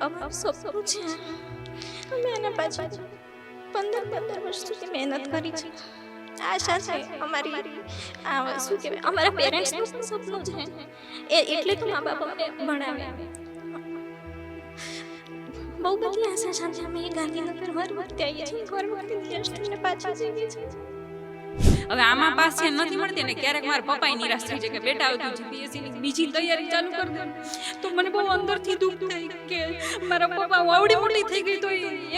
અમારું સપનું છે. અમે એના પાછળ પંદર પંદર વર્ષ સુધી મહેનત કરી છે. આશા છે અમારી, આ શું કહેવાય, અમારા પેરેન્ટ્સનું પણ સપનું છે. એ એટલે તો મા બાપ અમને ભણાવે. બહુ બધી આશા સાથે અમે ગાંધીનગર વર વખતે આવીએ છીએ વર વખતે દિવસ પાછા જઈએ છીએ. હવે આમાં પાસ છે, નથી મળતી ને ક્યારેક મારા પપ્પાએ નિરાશ થઈ જાય કે બેટા, હવે તું જીપીએસસી ની બીજી તૈયારી ચાલુ કર દે. તો મને બહુ અંદરથી દુઃખ થાય કે મારા પપ્પા આવડી મોટી થઈ ગઈ તો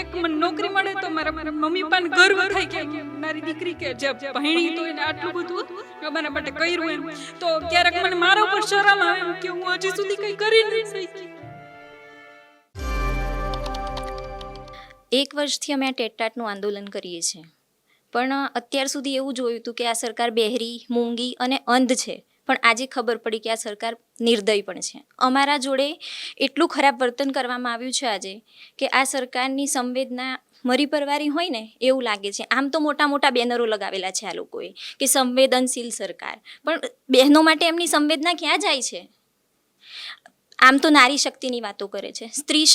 એક મને નોકરી મળે તો મારા મારા મમ્મી પણ ગર્વ થાય કે મારી દીકરી કે જે ભણી તો એને આટલું બધું અમારા માટે કર્યું એમ. તો ક્યારેક મને મારા ઉપર શરમ આવે કે હું હજી સુધી કંઈ કરી નહીં શકી. એક વર્ષથી અમે આ ટેટાટનું આંદોલન કરીએ છીએ. પણ અત્યાર સુધી એવું જોયું હતું કે આ સરકાર બહેરી, મૂંગી અને અંધ છે. પણ આજે ખબર પડી કે આ સરકાર નિર્દય પણ છે. અમારા જોડે એટલું ખરાબ વર્તન કરવામાં આવ્યું છે આજે કે આ સરકારની સંવેદના મરી પરવારી હોય ને, એવું લાગે છે. આમ તો મોટા મોટા બેનરો લગાવેલા છે આ લોકોએ કે સંવેદનશીલ સરકાર. પણ, બહેનો માટે એમની સંવેદના ક્યાં જાય છે? આમ તો નારી શક્તિની વાતો કરે છે. સ્ત્રી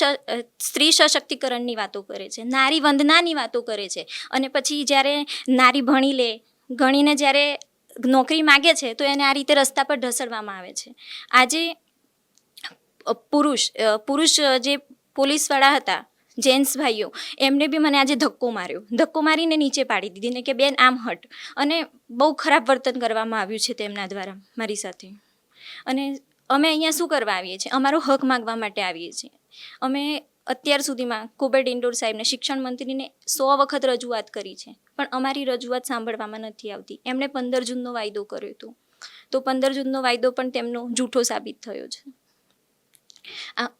સ્ત્રી સશક્તિકરણની વાતો કરે છે. નારી વંદનાની વાતો કરે છે. અને પછી જ્યારે નારી ભણી લે, ગણીને જ્યારે નોકરી માગે છે, તો એને આ રીતે રસ્તા પર ઢસડવામાં આવે છે. આજે પુરુષ પુરુષ જે પોલીસવાળા હતા, જેન્ટ્સ ભાઈઓ, એમને બી મને આજે ધક્કો માર્યો. ધક્કો મારીને નીચે પાડી દીધી ને કે, બેન, આમ હટ. અને બહુ ખરાબ વર્તન કરવામાં આવ્યું છે તેમના દ્વારા, મારી સાથે. અને અમે અહીંયા શું કરવા આવીએ છીએ? અમારો હક માગવા માટે આવીએ છીએ. અમે અત્યાર સુધીમાં કુબેર ઇન્ડોર સાહેબને શિક્ષણ મંત્રીને સો વખત રજૂઆત કરી છે. પણ અમારી રજૂઆત સાંભળવામાં નથી આવતી. એમણે પંદર જૂનનો વાયદો કર્યો હતો. તો પંદર જૂનનો વાયદો પણ તેમનો જૂઠો સાબિત થયો છે.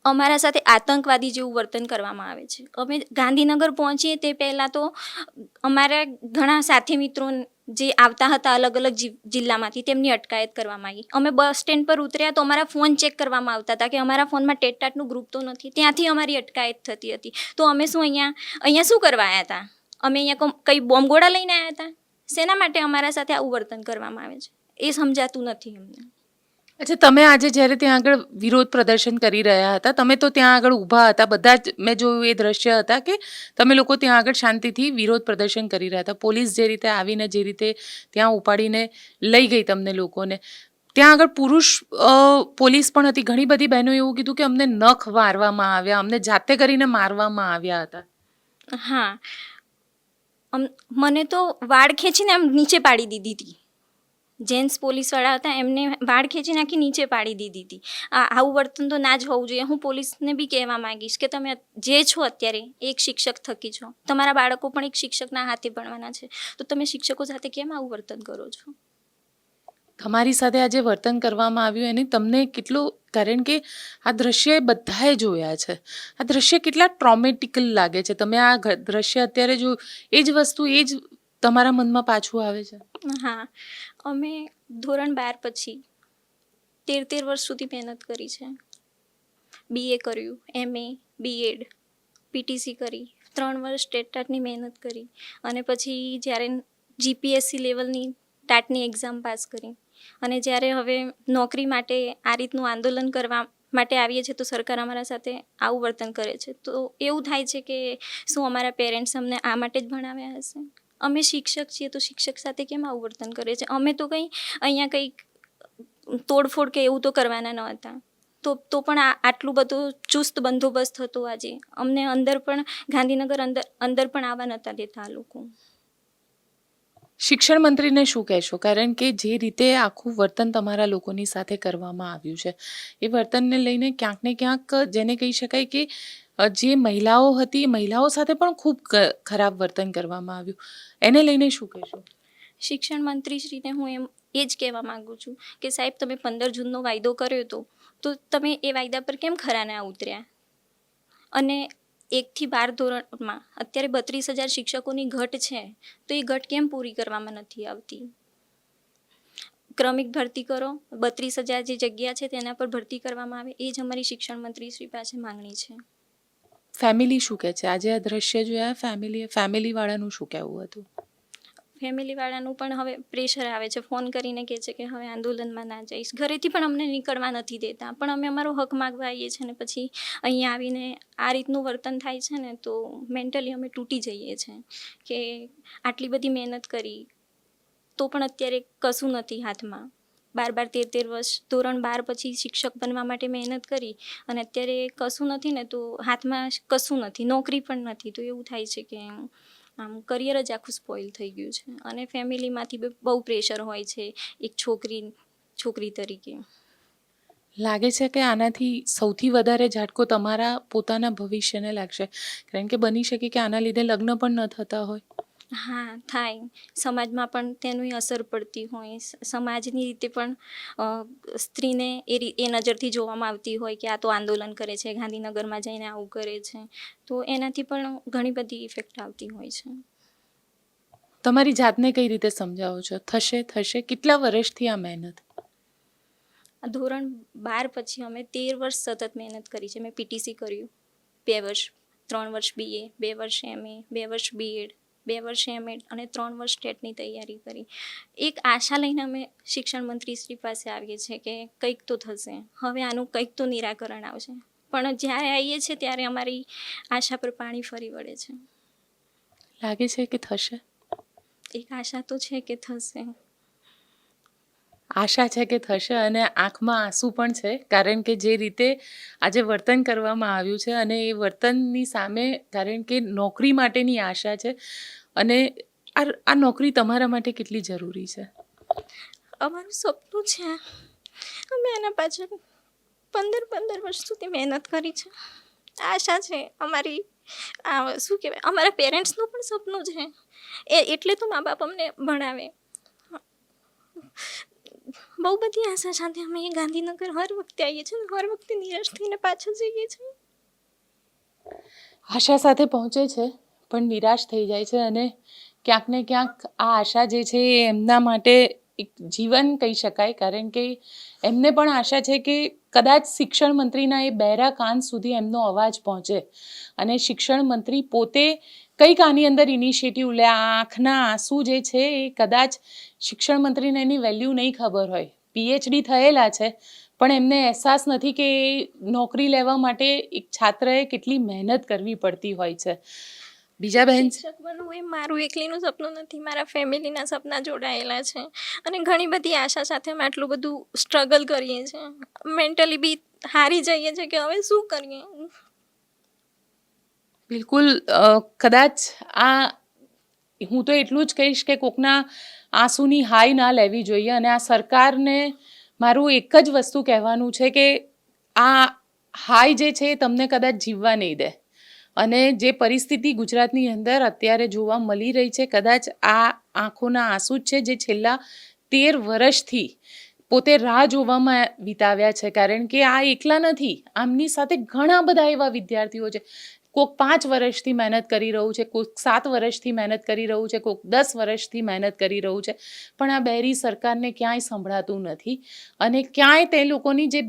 અમારા સાથે આતંકવાદી જેવું વર્તન કરવામાં આવે છે. અમે ગાંધીનગર પહોંચીએ તે પહેલાં તો અમારા ઘણા સાથી મિત્રો જે આવતા હતા અલગ અલગ જિલ્લામાંથી તેમની અટકાયત કરવામાં આવી અમે બસ સ્ટેન્ડ પર ઉતર્યા તો અમારા ફોન ચેક કરવામાં આવતા હતા કે અમારા ફોનમાં ટેટટાટનું ગ્રુપ તો નથી. ત્યાંથી અમારી અટકાયત થતી હતી. તો અમે શું અહીંયા અહીંયા શું કરવા આવ્યા હતા? અમે અહીંયા કંઈ બોમ્બગોળા લઈને આવ્યા હતા? શેના માટે અમારા સાથે આવું વર્તન કરવામાં આવે છે? એ સમજાતું નથી અમને. અચ્છા, તમે આજે જ્યારે ત્યાં આગળ વિરોધ પ્રદર્શન કરી રહ્યા હતા, તમે તો ત્યાં આગળ ઊભા હતા, બધા જ મેં જોયું એ દ્રશ્ય હતા કે તમે લોકો ત્યાં આગળ શાંતિથી વિરોધ પ્રદર્શન કરી રહ્યા હતા. પોલીસ જે રીતે આવીને જે રીતે ત્યાં ઉપાડીને લઈ ગઈ તમને લોકોને. ત્યાં આગળ પુરુષ પોલીસ પણ હતી. ઘણી બધી બહેનોએ એવું કીધું કે અમને નખ મારવામાં આવ્યા, અમને જાતે કરીને મારવામાં આવ્યા હતા. હા. મને તો વાળ ખેંચીને આમ નીચે પાડી દીધી હતી. જેન્ટ્સ પોલીસવાળા હતા એમને વાળ ખેંચી નાખી નીચે પાડી દીધી હતી. આ આવું વર્તન તો ના જ હોવું જોઈએ. હું પોલીસને બી કહેવા માંગીશ કે તમે જે છો અત્યારે એક શિક્ષક થકી છો. તમારા બાળકો પણ એક શિક્ષકના હાથે ભણવાના છે. તો તમે શિક્ષકો સાથે કેમ આવું વર્તન કરો છો? તમારી સાથે આજે વર્તન કરવામાં આવ્યું એને તમને કેટલું કારણ કે આ દ્રશ્ય બધાએ જોયા છે. આ દ્રશ્ય કેટલા ટ્રોમેટિકલ લાગે છે. તમે આ દ્રશ્ય અત્યારે જો એ જ વસ્તુ એ જ તમારા મનમાં પાછું આવે છે? હા. અમે ધોરણ બાર પછી તેર તેર વર્ષ સુધી મહેનત કરી છે. બીએ કર્યું એમએ બીએડ પીટીસી કરી, ત્રણ વર્ષ ટેટ ટાટની મહેનત કરી અને પછી જ્યારે જીપીએસસી લેવલની ટાટની એક્ઝામ પાસ કરી અને જ્યારે હવે નોકરી માટે આ રીતનું આંદોલન કરવા માટે આવીએ છીએ તો સરકાર અમારા સાથે આવું વર્તન કરે છે. તો એવું થાય છે કે શું અમારા પેરેન્ટ્સ અમને આ માટે જ ભણાવ્યા હશે? અમે શિક્ષક છીએ તો શિક્ષક સાથે કેમ આવું વર્તન કરે છે? અમે તો કંઈ અહીંયા કંઈક તોડફોડ કે એવું તો કરવાના ન હતા. તો તો પણ આટલું બધું ચુસ્ત બંદોબસ્ત હતો આજે. અમને અંદર પણ, ગાંધીનગર અંદર અંદર પણ આવવા નહોતા દેતા લોકો. શિક્ષણ મંત્રીને શું કહેશો? કારણ કે જે રીતે આખું વર્તન તમારા લોકોની સાથે કરવામાં આવ્યું છે, એ વર્તનને લઈને ક્યાંક ને ક્યાંક જેને કહી શકાય કે જે મહિલાઓ હતી, મહિલાઓ સાથે પણ ખૂબ ખરાબ વર્તન કરવામાં આવ્યું. એને લઈને શું કહેશો? શિક્ષણ મંત્રીશ્રીને હું એમ એ જ કહેવા માગું છું કે સાહેબ, તમે પંદર જૂનનો વાયદો કર્યો હતો તો તમે એ વાયદા પર કેમ ખરા ના ઉતર્યા? અને એકથી બાર ધોરણમાં અત્યારે બત્રીસ હજાર શિક્ષકોની ઘટ છે, તો એ ઘટ કેમ પૂરી કરવામાં નથી આવતી? ક્રમિક ભરતી કરો, બત્રીસ હજાર જે જગ્યા છે તેના પર ભરતી કરવામાં આવે, એ જ અમારી શિક્ષણ મંત્રી શ્રી પાસે માંગણી છે. ફેમિલી શું કહે છે? આજે આ દ્રશ્ય જોયા, ફેમિલી, ફેમિલીવાળાનું શું કહેવું હતું? ફેમિલીવાળાનું પણ હવે પ્રેશર આવે છે. ફોન કરીને કહે છે કે હવે આંદોલનમાં ના જઈશ. ઘરેથી પણ અમને નીકળવા નથી દેતા. પણ અમે અમારો હક માગવા આવીએ છીએ ને પછી અહીંયા આવીને આ રીતનું વર્તન થાય છે ને તો મેન્ટલી અમે તૂટી જઈએ છીએ કે આટલી બધી મહેનત કરી તો પણ અત્યારે કશું નથી હાથમાં. બાર બાર તેર તેર વર્ષ, ધોરણ બાર પછી શિક્ષક બનવા માટે મહેનત કરી અને અત્યારે કશું નથી ને તો હાથમાં કશું નથી, નોકરી પણ નથી. તો એવું થાય છે કે આમ કરિયર જ આખું સ્પોઇલ થઈ ગયું છે અને ફેમિલીમાંથી બહુ પ્રેશર હોય છે એક છોકરી છોકરી તરીકે. લાગે છે કે આનાથી સૌથી વધારે ઝાટકો તમારા પોતાના ભવિષ્યને લાગશે. કારણ કે બની શકે કે આના લીધે લગ્ન પણ ન થતા હોય. હા થાય. સમાજમાં પણ તેની અસર પડતી હોય. સમાજની રીતે પણ સ્ત્રીને એ એ નજરથી જોવામાં આવતી હોય કે આ તો આંદોલન કરે છે ગાંધીનગરમાં જઈને આવું કરે છે. તો એનાથી પણ ઘણી બધી ઇફેક્ટ આવતી હોય છે. તમારી જાતને કઈ રીતે સમજાવો છો? થશે થશે? કેટલા વર્ષથી આ મહેનત? ધોરણ બાર પછી અમે તેર વર્ષ સતત મહેનત કરી છે. મેં પીટીસી કર્યું. બે વર્ષ ત્રણ વર્ષ બીએ બે વર્ષ એમએ બે વર્ષ બીએડ બે વર્ષે અમે અને ત્રણ વર્ષ ટેટની તૈયારી કરી. એક આશા લઈને અમે શિક્ષણ મંત્રી શ્રી પાસે આવીએ છીએ કે કંઈક તો થશે. હવે આનું કંઈક તો નિરાકરણ આવશે. પણ જ્યારે આવીએ છીએ ત્યારે અમારી આશા પર પાણી ફરી વળે છે. લાગે છે કે થશે? એક આશા તો છે કે થશે. આશા છે કે થશે અને આંખમાં આંસુ પણ છે. કારણ કે જે રીતે આજે વર્તન કરવામાં આવ્યું છે અને એ વર્તનની સામે કારણ કે નોકરી માટેની આશા છે અને આ આ નોકરી તમારા માટે કેટલી જરૂરી છે? અમારું સપનું છે. અમે એના પાછળ પંદર પંદર વર્ષ સુધી મહેનત કરી છે. આશા છે અમારી શું કહેવાય, અમારા પેરેન્ટ્સનું પણ સપનું છે. એ એટલે તો મા બાપ અમને ભણાવે. બહુ બધી આશા સાથે અમે ગાંધીનગર હર વખતે આવીએ છીએ હર વખતે નિરાશ થઈને પાછળ જઈએ છીએ. આશા સાથે પહોંચે છે, પણ નિરાશ થઈ જાય છે અને ક્યાંક ને ક્યાંક આ આશા જે છે એ એમના માટે એક જીવન કહી શકાય, કારણ કે એમને પણ આશા છે કે કદાચ શિક્ષણ મંત્રીના એ બહેરા કાન સુધી એમનો અવાજ પહોંચે. અને શિક્ષણ મંત્રી પોતે કંઈક આની અંદર ઇનિશિયેટિવ લે આંખના આંસુ જે છે એ કદાચ શિક્ષણ મંત્રીને એની વેલ્યુ નહીં ખબર હોય. પીએચડી થયેલા છે, પણ એમને અહેસાસ નથી કે નોકરી લેવા માટે એક છાત્રએ કેટલી મહેનત કરવી પડતી હોય છે. બીજા બહેન શિક્ષક બનવું એ મારું એકલીનું સપનું નથી. મારા ફેમિલીના સપના જોડાયેલા છે. અને ઘણી બધી આશા સાથે અમે આટલું બધું સ્ટ્રગલ કરીએ છીએ મેન્ટલી બી હારી જઈએ છીએ કે હવે શું કરીએ? બિલકુલ કદાચ આ હું તો એટલું જ કહીશ કે કોકના આંસુની હાઈ ના લેવી જોઈએ અને આ સરકારને મારું એક જ વસ્તુ કહેવાનું છે કે આ હાઈ જે છે એ તમને કદાચ જીવવા નહીં દે. અને જે પરિસ્થિતિ ગુજરાતની અંદર અત્યારે જોવા મળી રહી છે, કદાચ આ આંખોના આંસુ છે જે છેલ્લા તેર વર્ષથી પોતે રાહ જોવામાં વિતાવ્યા છે. કારણ કે આ એકલા નથી, આમની સાથે ઘણા બધા એવા વિદ્યાર્થીઓ છે. કોઈક પાંચ વર્ષથી મહેનત કરી રહ્યું છે કોઈક સાત વર્ષથી મહેનત કરી રહ્યું છે કોઈક દસ વર્ષથી મહેનત કરી રહ્યું છે. પણ આ બેરી સરકારને ક્યાંય સંભળાતું નથી અને ક્યાંય તે લોકોની જે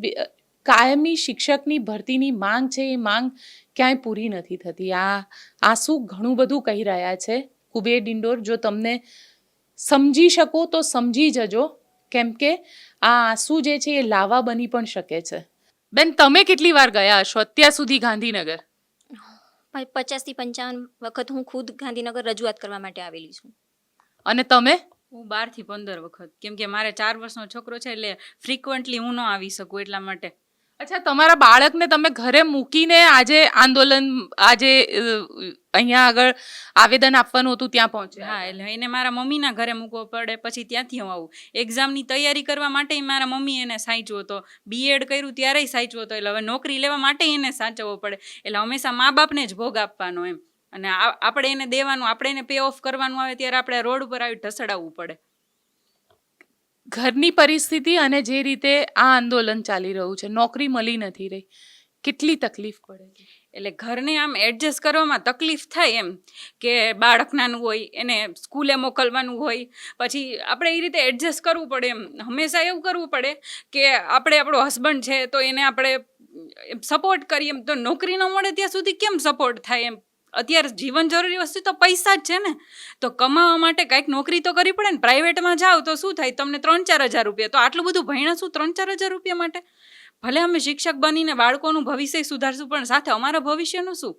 કાયમી શિક્ષકની ભરતીની માંગ છે એ માંગ ક્યાંય પૂરી નથી થતી. આ આંસુ ઘણું બધું કહી રહ્યા છે? કુબેર ડિંડોર જો તમને સમજી શકો તો સમજી જજો. કેમ કે આ આંસુ જે છે એ લાવા બની પણ શકે છે. બેન તમે કેટલી વાર ગયા હશો અત્યાર સુધી ગાંધીનગર? પચાસથી પંચાવન વખત હું ખુદ ગાંધીનગર રજૂઆત કરવા માટે આવેલી છું. અને તમે? હું બારથી પંદર વખત. કેમ કે મારે ચાર વર્ષનો છોકરો છે એટલે ફ્રિકવન્ટલી હું ન આવી શકું એટલા માટે. અચ્છા, તમારા બાળકને તમે ઘરે મૂકીને આજે આંદોલન, આજે અહીંયા આગળ આવેદન આપવાનું હતું, ત્યાં પહોંચ્યા? હા, એટલે એને મારા મમ્મીના ઘરે મૂકવો પડે, પછી ત્યાંથી હું આવું. એક્ઝામની તૈયારી કરવા માટે મારા મમ્મી એને સાચવો હતો બીએડ કર્યું ત્યારેય સાચવો હતો એટલે હવે નોકરી લેવા માટે એને સાચવવો પડે. એટલે હંમેશા મા બાપને જ ભોગ આપવાનો એમ. અને આપણે એને દેવાનું, આપણે એને પે ઓફ કરવાનું આવે, ત્યારે આપણે રોડ ઉપર આવી ઢસડાવવું પડે. ઘરની પરિસ્થિતિ અને જે રીતે આ આંદોલન ચાલી રહ્યું છે, નોકરી મળી નથી રહી, કેટલી તકલીફ પડે છે? એટલે ઘરને આમ એડજસ્ટ કરવામાં તકલીફ થાય એમ કે બાળક નાનું હોય, એને સ્કૂલે મોકલવાનું હોય, પછી આપણે એ રીતે એડજસ્ટ કરવું પડે એમ. હંમેશા એવું કરવું પડે કે આપણે આપણો હસબન્ડ છે તો એને આપણે સપોર્ટ કરીએ એમ. તો નોકરી ન મળે ત્યાં સુધી કેમ સપોર્ટ થાય એમ? અત્યારે જીવન જરૂરી વસ્તુ તો પૈસા જ છે ને. તો કમાવા માટે કંઈક નોકરી તો કરવી પડે ને. પ્રાઇવેટમાં જાઓ તો શું થાય? તમને ત્રણ ચાર હજાર રૂપિયા. તો આટલું બધું ભણ્યા શું? ત્રણ ચાર હજાર રૂપિયા માટે? ભલે અમે શિક્ષક બનીને બાળકોનું ભવિષ્ય સુધારશું, પણ સાથે અમારા ભવિષ્યનું શું?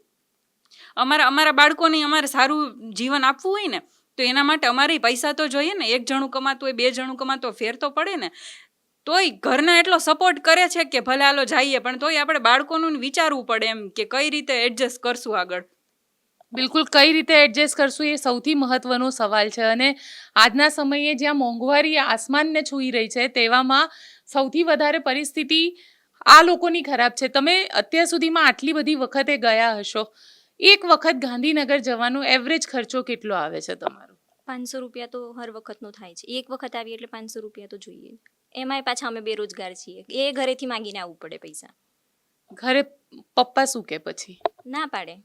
અમારા અમારા બાળકોને અમારે સારું જીવન આપવું હોય ને, તો એના માટે અમારે પૈસા તો જોઈએ ને. એક જણું કમાતું હોય, બે જણું કમાતું ફેર તો પડે ને. તોય ઘરના એટલો સપોર્ટ કરે છે કે ભલે હાલો જઈએ, પણ તોય આપણે બાળકોનું વિચારવું પડે એમ કે કઈ રીતે એડજસ્ટ કરશું આગળ. બિલકુલ કઈ રીતે એડજસ્ટ કરશું એ સૌથી મહત્વનો સવાલ છે. અને આજના સમયે જ્યાં મોંઘવારી આસમાનને છૂઈ રહી છે તેવામાં સૌથી વધારે પરિસ્થિતિ આ લોકોની ખરાબ છે. તમે અત્યાર સુધીમાં આટલી બધી વખતે ગયા હશો. એક વખત ગાંધીનગર જવાનો એવરેજ ખર્ચો કેટલો આવે છે તમારો? પાંચસો રૂપિયા તો હર વખતનો થાય છે. એક વખત આવી એટલે પાંચસો રૂપિયા તો જોઈએ. એમાંય પાછા અમે બેરોજગાર છીએ. એ ઘરેથી માંગીને આવવું પડે પૈસા. ઘરે પપ્પા શું કે પછી? ના પાડે.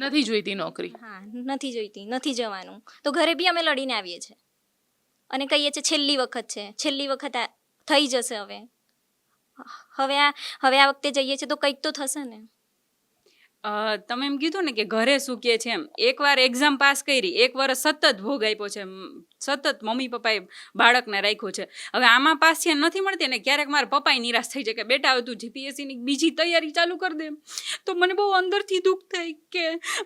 નથી જોઈતી નોકરી. હા, નથી જોઈતી, નથી જવાનું. તો ઘરે બી અમે લડીને આવીએ છીએ. અને કહીએ છીએ છેલ્લી વખત છે, છેલ્લી વખત થઈ જશે હવે. હવે આ હવે આ વખતે જઈએ છીએ તો કંઈક તો થશે ને. તમે એમ કીધું ને કે ઘરે શું કે છે એમ. એકવાર એક્ઝામ પાસ કરી, એક વર્ષ સતત ભોગ આપ્યો છે સતત મમ્મી પપ્પાએ બાળકને રાખ્યું છે. હવે આમાં પાસ છે નથી મળતી ને ક્યારેક મારા પપ્પાએ નિરાશ થઈ જાય કે બેટા, હવે તું જીપીએસસીની બીજી તૈયારી ચાલુ કરી દે તો મને બહુ અંદરથી દુઃખ થાય કે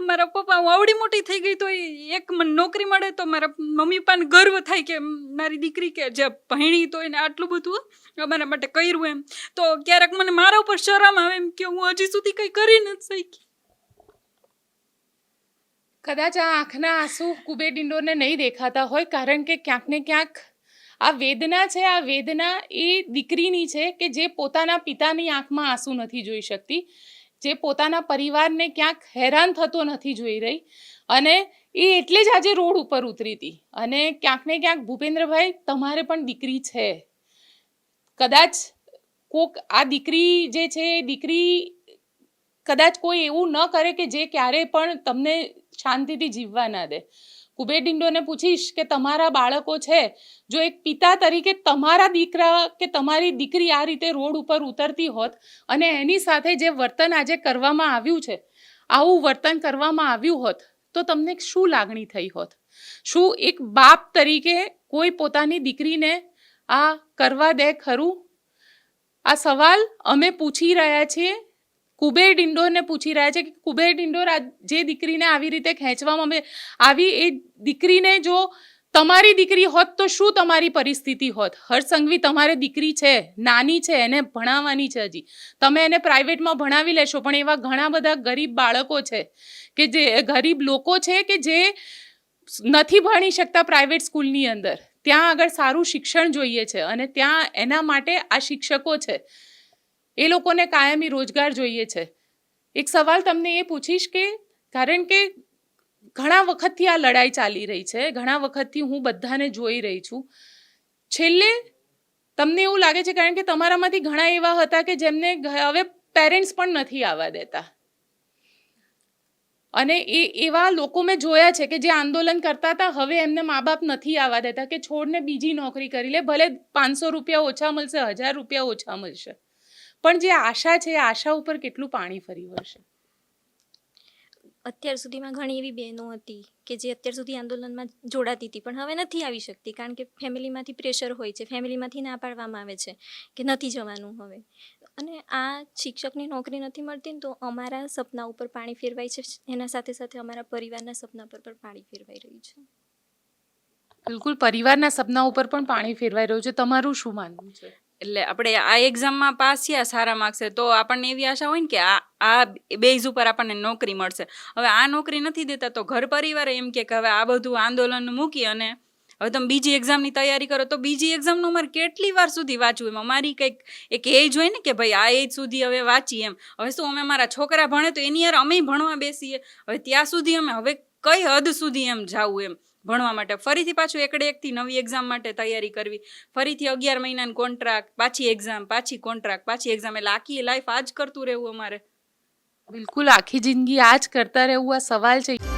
મારા પપ્પા, હું આવડી મોટી થઈ ગઈ તો એક મને નોકરી મળે તો મારા મમ્મી પપ્પાને ગર્વ થાય કે મારી દીકરી કે જે ભણી તો એને આટલું બધું અમારા માટે કર્યું એમ. તો ક્યારેક મને મારા ઉપર શરમ આવે એમ કે હું હજી સુધી કંઈ કરી નથી શીખી કદાચ આ આંખના આંસુ કુબેર ડિંડોરને નહીં દેખાતા હોય, કારણ કે ક્યાંક ને ક્યાંક આ વેદના છે, આ વેદના એ દીકરીની છે કે જે પોતાના પિતાની આંખમાં આંસુ નથી જોઈ શકતી, જે પોતાના પરિવારને ક્યાંક હેરાન થતો નથી જોઈ રહી અને એ એટલે જ આજે રોડ ઉપર ઉતરી હતી. અને ક્યાંક ને ક્યાંક ભૂપેન્દ્રભાઈ, તમારે પણ દીકરી છે. કદાચ કોક આ દીકરી જે છે દીકરી કદાચ કોઈ એવું ન કરે કે જે ક્યારે પણ તમને શાંતિથી જીવવા ના દે. કુબેર ડિંડોને પૂછીશ કે તમારા બાળકો છે, જો એક પિતા તરીકે તમારા દીકરા કે તમારી દીકરી આ રીતે રોડ ઉપર ઉતરતી હોત અને એની સાથે જે વર્તન આજે કરવામાં આવ્યું છે, આવું વર્તન કરવામાં આવ્યું હોત, તો તમને શું લાગણી થઈ હોત? શું એક બાપ તરીકે કોઈ પોતાની દીકરીને આ કરવા દે ખરું? આ સવાલ અમે પૂછી રહ્યા છીએ કુબેર ડિંડોરને પૂછી રહ્યા છે કે કુબેર ડિંડોર જે દીકરીને આવી રીતે ખેંચવામાં આવી એ દીકરીને જો તમારી દીકરી હોત તો શું તમારી પરિસ્થિતિ હોત? હર્ષસંઘવી તમારે દીકરી છે, નાની છે, એને ભણાવવાની છે હજી. તમે એને પ્રાઇવેટમાં ભણાવી લેશો, પણ એવા ઘણા બધા ગરીબ બાળકો છે કે જે ગરીબ લોકો છે કે જે નથી ભણી શકતા પ્રાઇવેટ સ્કૂલની અંદર. ત્યાં આગળ સારું શિક્ષણ જોઈએ છે અને ત્યાં એના માટે આ શિક્ષકો છે. એ લોકોને કાયમી રોજગાર જોઈએ છે. એક સવાલ તમને એ પૂછીશ કે, કારણ કે ઘણા વખતથી આ લડાઈ ચાલી રહી છે, ઘણા વખતથી હું બધાને જોઈ રહી છું. છેલ્લે તમને એવું લાગે છે કારણ કે તમારામાંથી ઘણા એવા હતા કે જેમને હવે પેરેન્ટ્સ પણ નથી આવવા દેતા. અને એ, એવા લોકો મેં જોયા છે કે જે આંદોલન કરતા હતા, હવે એમને મા બાપ નથી આવવા દેતા કે છોડને બીજી નોકરી કરી લે, ભલે પાંચસો રૂપિયા ઓછા મળશે, હજાર રૂપિયા ઓછા મળશે. પણ જે આશા છે આશા ઉપર કેટલું પાણી ફરી વળશે? અત્યાર સુધીમાં ઘણી એવી બહેનો હતી કે જે અત્યાર સુધી આંદોલનમાં જોડાતી હતી પણ હવે નથી આવી શકતી કારણ કે ફેમિલીમાંથી પ્રેશર હોય છે ફેમિલીમાંથી ના પાડવામાં આવે છે કે નથી જવાનું હવે. અને આ શિક્ષકની નોકરી નથી મળતી તો અમારા સપના ઉપર પાણી ફેરવાય છે એના સાથે સાથે અમારા પરિવારના સપના પર પણ પાણી ફેરવાઈ રહ્યું છે. બિલકુલ પરિવારના સપના ઉપર પણ પાણી ફેરવાઈ રહ્યું છે. તમારું શું માનવું છે? એટલે આપણે આ એક્ઝામમાં પાસ થયા સારા માર્ક્સે તો આપણને એવી આશા હોય ને કે આ આ બેઝ ઉપર આપણને નોકરી મળશે. હવે આ નોકરી નથી દેતા તો ઘર પરિવાર એમ કે હવે આ બધું આંદોલન મૂકી અને હવે તમે બીજી એક્ઝામની તૈયારી કરો, તો બીજી એક્ઝામનું અમારે કેટલી વાર સુધી વાંચવું એમ? અમારી કંઈક એક એજ હોય ને કે ભાઈ આ એજ સુધી હવે વાંચી એમ. હવે શું અમે મારા છોકરા ભણે તો એની યાર અમે ભણવા બેસીએ? હવે ત્યાં સુધી અમે હવે કઈ હદ સુધી એમ જાવું એમ? ભણવા માટે. ફરીથી પાછું એકડે એકથી નવી એક્ઝામ માટે તૈયારી કરવી. ફરીથી અગિયાર મહિનાની કોન્ટ્રાક્ટ પાછી એક્ઝામ પાછી કોન્ટ્રાક્ટ પાછી એક્ઝામ એટલે આખી લાઈફ આ જ કરતું રહેવું અમારે. બિલકુલ, આખી જિંદગી આ જ કરતા રહેવું આ સવાલ છે.